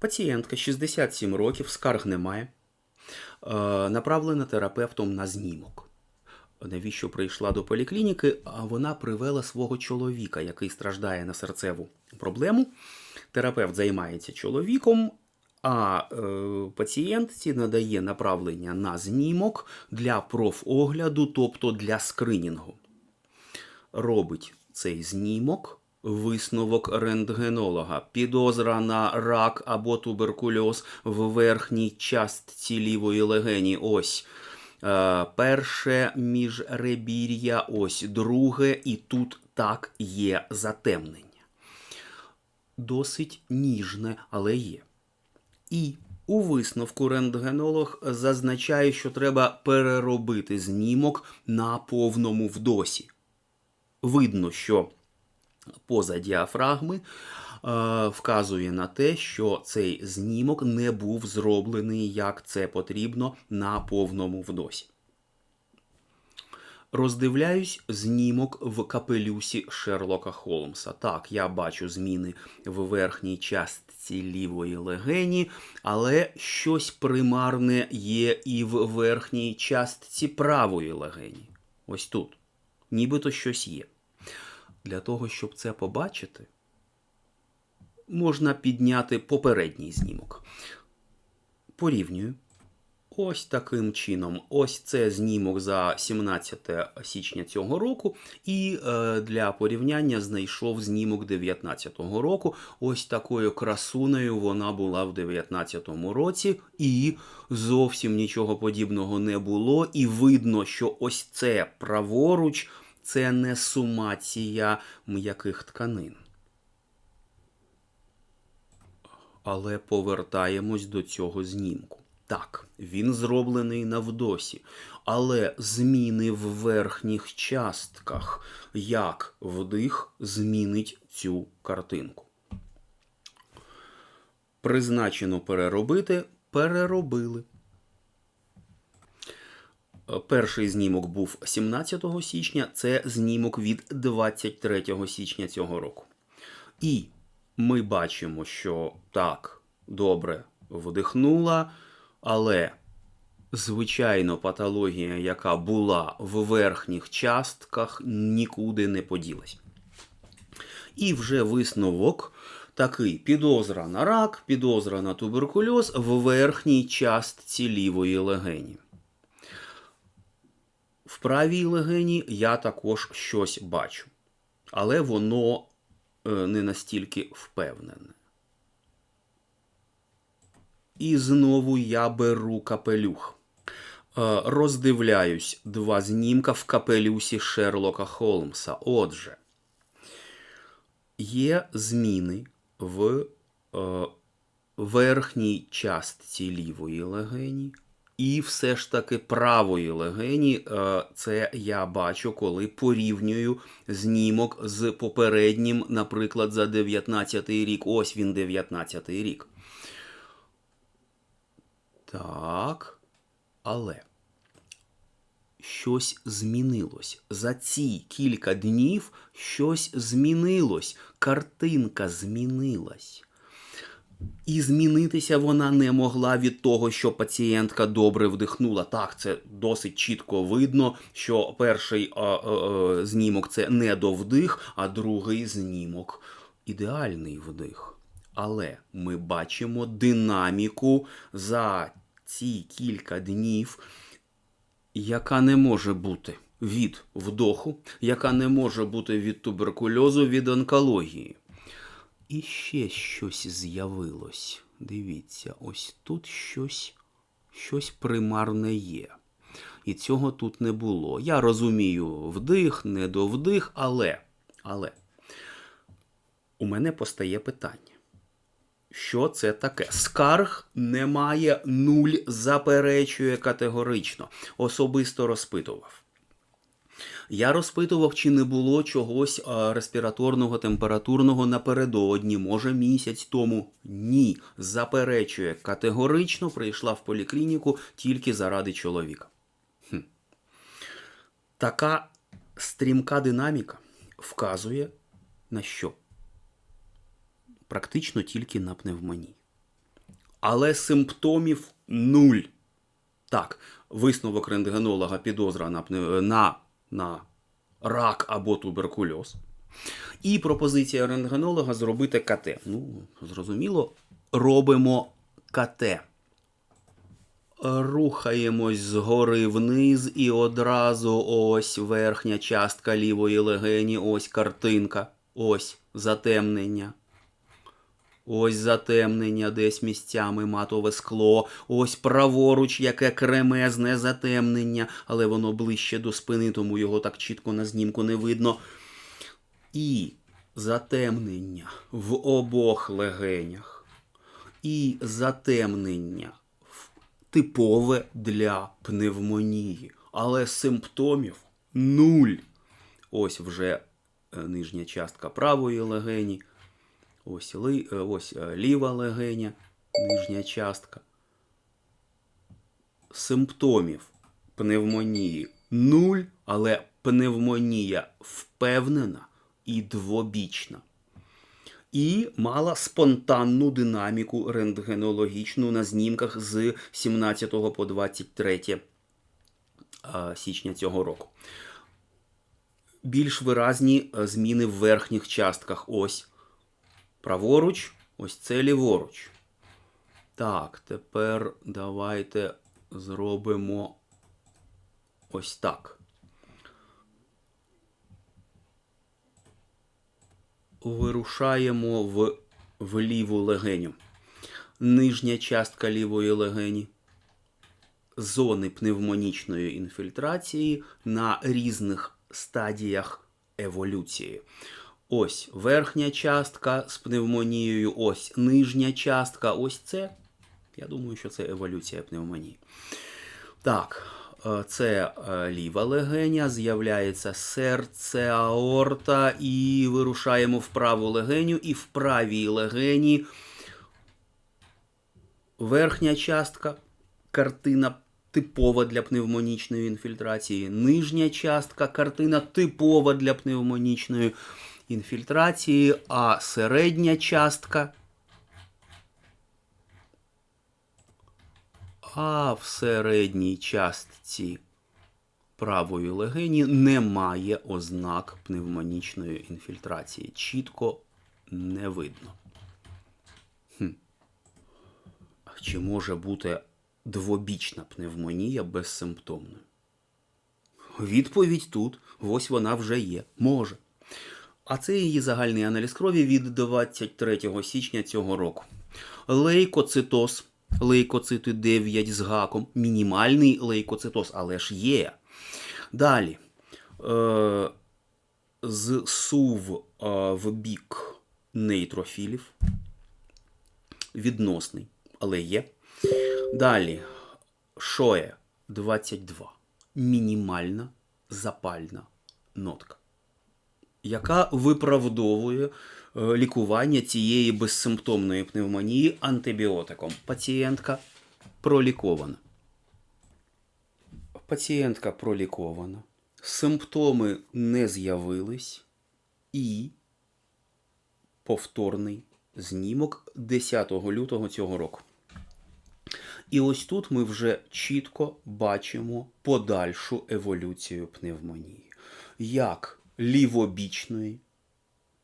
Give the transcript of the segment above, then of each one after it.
Пацієнтка 67 років, скарг немає. Е, направлена терапевтом на знімок. Навіщо прийшла до поліклініки? А вона привела свого чоловіка, який страждає на серцеву проблему. Терапевт займається чоловіком, а е, пацієнтці надає направлення на знімок для профогляду, тобто для скринінгу. Робить цей знімок. Висновок рентгенолога, підозра на рак або туберкульоз в верхній частці лівої легені. Ось е, перше міжребір'я, ось друге, і тут так є затемнення. Досить ніжне, але є. І у висновку рентгенолог зазначає, що треба переробити знімок на повному вдосі. Видно, що поза діафрагми е, вказує на те, що цей знімок не був зроблений, як це потрібно, на повному вдосі. Роздивляюсь знімок в капелюсі Шерлока Холмса. Так, я бачу зміни в верхній частці лівої легені, але щось примарне є і в верхній частці правої легені. Ось тут. Нібито щось є. Для того, щоб це побачити, можна підняти попередній знімок. Порівнюю. Ось таким чином. Ось це знімок за 17 січня цього року. І е, для порівняння знайшов знімок 19-го року. Ось такою красунею вона була в 19-му році, і зовсім нічого подібного не було. І видно, що ось це праворуч це не сумація м'яких тканин. Але повертаємось до цього знімку. Так, він зроблений на вдосі, але зміни в верхніх частках, як вдих змінить цю картинку. Призначено переробити, переробили. Перший знімок був 17 січня, це знімок від 23 січня цього року. І ми бачимо, що так, добре вдихнула, але звичайно патологія, яка була в верхніх частках, нікуди не поділась. І вже висновок такий: підозра на рак, підозра на туберкульоз в верхній частці лівої легені. Правій легені я також щось бачу, але воно е, не настільки впевнене. І знову я беру капелюх. Е, роздивляюсь два знімка в капелюсі Шерлока Холмса. Отже, є зміни в е, верхній частці лівої легені. І все ж таки правої легені е, це я бачу, коли порівнюю знімок з попереднім, наприклад, за 19-й рік. Ось він 19-й рік. Так. Але щось змінилось. За ці кілька днів щось змінилось. Картинка змінилась. І змінитися вона не могла від того, що пацієнтка добре вдихнула. Так, це досить чітко видно, що перший знімок це недовдих, а другий знімок ідеальний вдих. Але ми бачимо динаміку за ці кілька днів, яка не може бути від вдоху, яка не може бути від туберкульозу, від онкології. І ще щось з'явилось. Дивіться, ось тут щось, щось примарне є. І цього тут не було. Я розумію, вдих, не до вдих, але, але у мене постає питання. Що це таке? Скарг немає, нуль заперечує категорично. Особисто розпитував. Я розпитував, чи не було чогось респіраторного, температурного напередодні, може місяць тому. Ні. Заперечує, категорично прийшла в поліклініку тільки заради чоловіка. Хм. Така стрімка динаміка вказує на що? Практично тільки на пневмонії. але симптомів нуль. Так, висновок рентгенолога підозра на, пне- на, на рак або туберкульоз. І пропозиція рентгенолога зробити КТ. Ну, зрозуміло, робимо КТ. Рухаємось згори вниз, і одразу ось верхня частка лівої легені, ось картинка, ось затемнення. Ось затемнення, десь місцями матове скло, ось праворуч, яке кремезне затемнення, але воно ближче до спини, тому його так чітко на знімку не видно. І затемнення в обох легенях, і затемнення типове для пневмонії, але симптомів нуль. Ось вже е, нижня частка правої легені. Ось, ли, е, ось е, ліва легеня, нижня частка. Симптомів пневмонії нуль, але пневмонія впевнена і двобічна. І мала спонтанну динаміку рентгенологічну на знімках з 17 по 23 е, січня цього року. Більш виразні зміни в верхніх частках. Ось праворуч, ось це ліворуч. Так, тепер давайте зробимо ось так. Вирушаємо в, в ліву легеню. Нижня частка лівої легені. Зони пневмонічної інфільтрації на різних стадіях еволюції. Ось верхня частка з пневмонією, ось нижня частка, ось це. Я думаю, що це еволюція пневмонії. Так, е, це е, ліва легеня, з'являється серце, аорта, і вирушаємо в праву легеню, і в правій легені верхня частка, картина типова для пневмонічної інфільтрації, нижня частка, картина типова для пневмонічної інфільтрації, а середня частка. А в середній частці правої легені немає ознак пневмонічної інфільтрації. Чітко не видно. Хм. Чи може бути двобічна пневмонія безсимптомною? Відповідь тут, ось вона вже є. Може. А це її загальний аналіз крові від 23 січня цього року. Лейкоцитоз, лейкоцити 9 з гаком, мінімальний лейкоцитоз, але ж є. Далі. Е, з СУВ е, в бік нейтрофілів. Відносний, але є. Далі. Шоє 22. Мінімальна запальна нотка яка виправдовує е, лікування цієї безсимптомної пневмонії антибіотиком. Пацієнтка пролікована. Пацієнтка пролікована. Симптоми не з'явились і повторний знімок 10 лютого цього року. І ось тут ми вже чітко бачимо подальшу еволюцію пневмонії. Як лівобічної,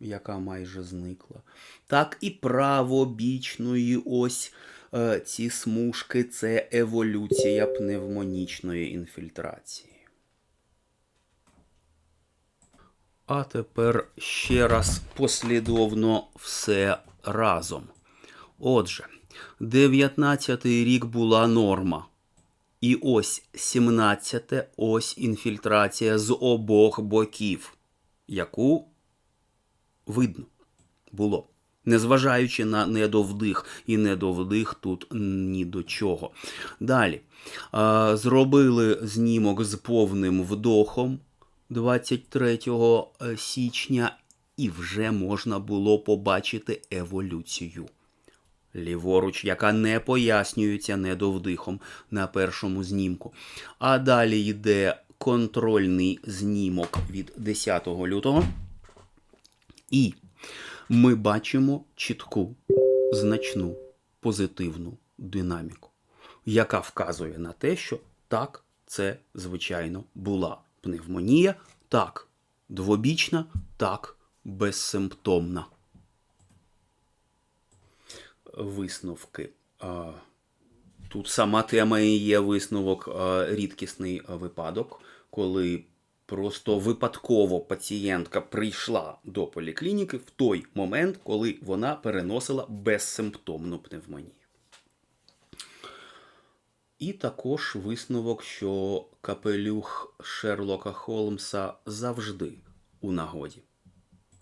яка майже зникла, так і правобічної. Ось е, ці смужки це еволюція пневмонічної інфільтрації. А тепер ще раз послідовно все разом. Отже, 19-й рік була норма. І ось 17-те ось інфільтрація з обох боків, яку видно було. Незважаючи на недовдих, і недовдих тут ні до чого. Далі. Зробили знімок з повним вдохом 23 січня, і вже можна було побачити еволюцію. Ліворуч, яка не пояснюється недовдихом на першому знімку. А далі йде контрольний знімок від 10 лютого. І ми бачимо чітку, значну позитивну динаміку, яка вказує на те, що так, це, звичайно, була пневмонія, так, двобічна, так, безсимптомна. Висновки. Тут сама тема і є висновок рідкісний випадок, коли просто випадково пацієнтка прийшла до поліклініки в той момент, коли вона переносила безсимптомну пневмонію. І також висновок, що капелюх Шерлока Холмса завжди у нагоді.